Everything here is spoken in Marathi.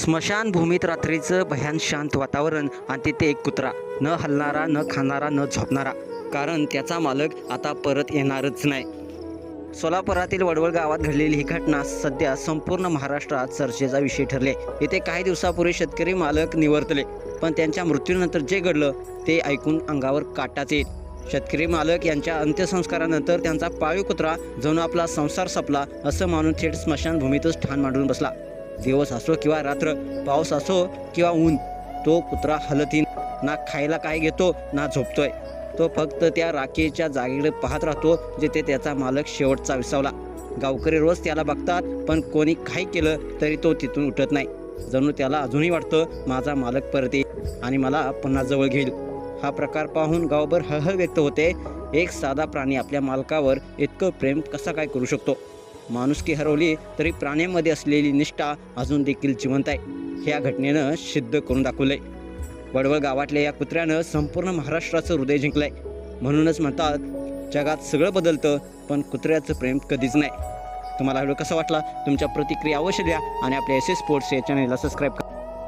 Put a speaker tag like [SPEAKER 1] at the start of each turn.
[SPEAKER 1] स्मशानभूमीत रात्रीचं भयान शांत वातावरण आणि तिथे एक कुत्रा. न हलणारा न खाणारा न झोपणारा. कारण त्याचा मालक आता परत येणारच नाही. सोलापुरातील वडवळ गावात घडलेली ही घटना सध्या संपूर्ण महाराष्ट्रात चर्चेचा विषय ठरले. येथे काही दिवसापूर्वी शेतकरी मालक निवर्तले पण त्यांच्या मृत्यूनंतर जे घडलं ते ऐकून अंगावर काटाच येईल. शेतकरी मालक यांच्या अंत्यसंस्कारानंतर त्यांचा पाळीव कुत्रा जणू आपला संसार सपला असं मानून थेट स्मशानभूमीतच ठाण मांडून बसला. दिवस असो किंवा रात्र पाऊस असो किंवा ऊन तो कुत्रा हलतीन ना खायला काय घेतो ना झोपतोय. तो फक्त त्या राखेच्या जागेकडे पाहत राहतो जिथे त्याचा मालक शेवटचा विसावला. गावकरी रोज त्याला बघतात पण कोणी काही केलं तरी तो तिथून उठत नाही. जणू त्याला अजूनही वाटतं माझा मालक परत येईल आणि मला पुन्हा जवळ घेईल. हा प्रकार पाहून गावभर हळहळ व्यक्त होते. एक साधा प्राणी आपल्या मालकावर इतकं प्रेम कसा काय करू शकतो? माणुसकी हरवली तरी प्राण्यांमध्ये असलेली निष्ठा अजून देखील जिवंत आहे. ह्या घटनेनं सिद्ध करून दाखवलंय. वडवळ गावातल्या या कुत्र्यानं संपूर्ण महाराष्ट्राचं हृदय जिंकलंय. म्हणूनच म्हणतात जगात सगळं बदलतं पण कुत्र्याचं प्रेम कधीच नाही. तुम्हाला व्हिडिओ कसा वाटला? तुमच्या प्रतिक्रिया अवश्य द्या आणि आपल्या एस एस स्पोर्ट्स या चॅनलला सबस्क्राईब करा.